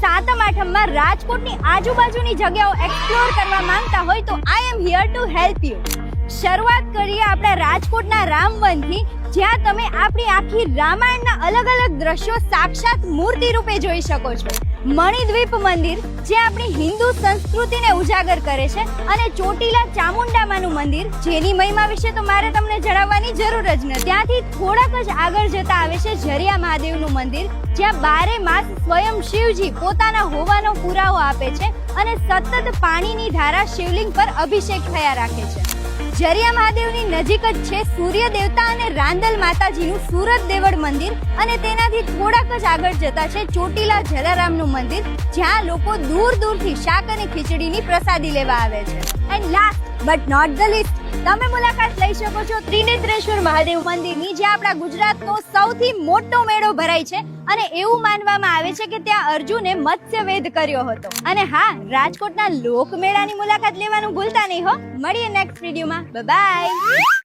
સાતમ આઠમમાં રાજકોટની આજુબાજુની જગ્યાઓ એક્સપ્લોર કરવા માંગતા હોય તો I am here to help you શરૂઆત કરીએ આપણા રાજકોટના રામવનથી જ્યાં તમે આપણી આખી રામાયણના અલગ અલગ દ્રશ્યો સાક્ષાત મૂર્તિ રૂપે જોઈ શકો છો. મણિદ્વીપ મંદિર, જે આપણી હિન્દુ સંસ્કૃતિને ઉજાગર કરે છે, અને ચોટીલા ચામુંડામાનું મંદિર, જેની મહિમા વિશે તો મારે તમને જણાવવાની જરૂર જ નથી ત્યાંથી થોડાક જ આગળ જતા આવે છે ઝરિયા મહાદેવનું મંદિર, જ્યાં બારે માસ સ્વયં શિવજી પોતાના હોવાનો પુરાવો આપે છે અને સતત પાણીની ધારા શિવલિંગ પર અભિષેક થયા રાખે છે. ઝરિયા મહાદેવની નજીક જ છે સૂર્ય દેવતા અને રાંદલ માતાજીનું સુરત દેવળ મંદિર અને તેનાથી થોડાક જ આગળ જતા છે ચોટીલા જલારામનું મંદિર, જ્યાં લોકો દૂર દૂરથી શાક અને ખીચડીની પ્રસાદી લેવા આવે છે. And last but not the least તમે મુલાકાત લઈ શકો છો ત્રિનેત્રેશ્વર મહાદેવ મંદિરની, જે આપણા ગુજરાતનો સૌથી મોટો મેળો ભરાય છે. અને એવું માનવામાં આવે છે કે ત્યાં અર્જુને મત્સ્યવેદ કર્યો હતો. અને હા, રાજકોટના લોકમેળાની મુલાકાત લેવાનું ભૂલતા નહીં હો. મળીએ નેક્સ્ટ વિડીયોમાં બાય